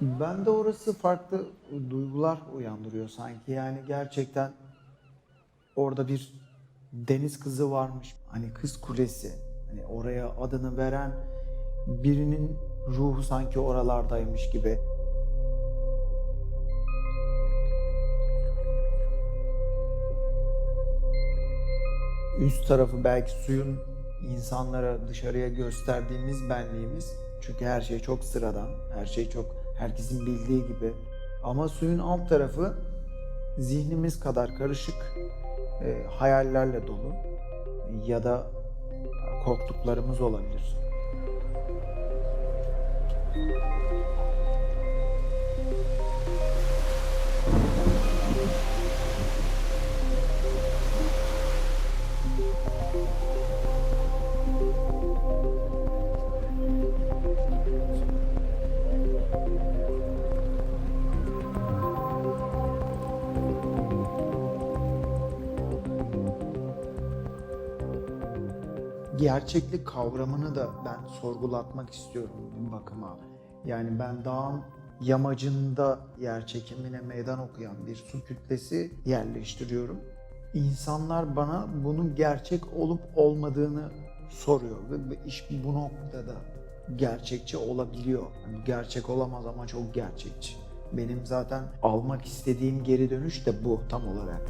Ben de orası farklı duygular uyandırıyor sanki. Yani gerçekten orada bir deniz kızı varmış. Hani kız kulesi. Hani oraya adını veren birinin ruhu sanki oralardaymış gibi. Üst tarafı belki suyun insanlara dışarıya gösterdiğimiz benliğimiz. Çünkü her şey çok sıradan, her şey çok herkesin bildiği gibi. Ama suyun alt tarafı zihnimiz kadar karışık, e, hayallerle dolu ya da korktuklarımız olabilir. Gerçeklik kavramını da ben sorgulatmak istiyorum bir bakıma. Yani ben dağın yamacında yer çekimine meydan okuyan bir su kütlesi yerleştiriyorum. İnsanlar bana bunun gerçek olup olmadığını soruyor ve iş bu noktada gerçekçi olabiliyor. Yani gerçek olamaz ama çok gerçekçi. Benim zaten almak istediğim geri dönüş de bu tam olarak.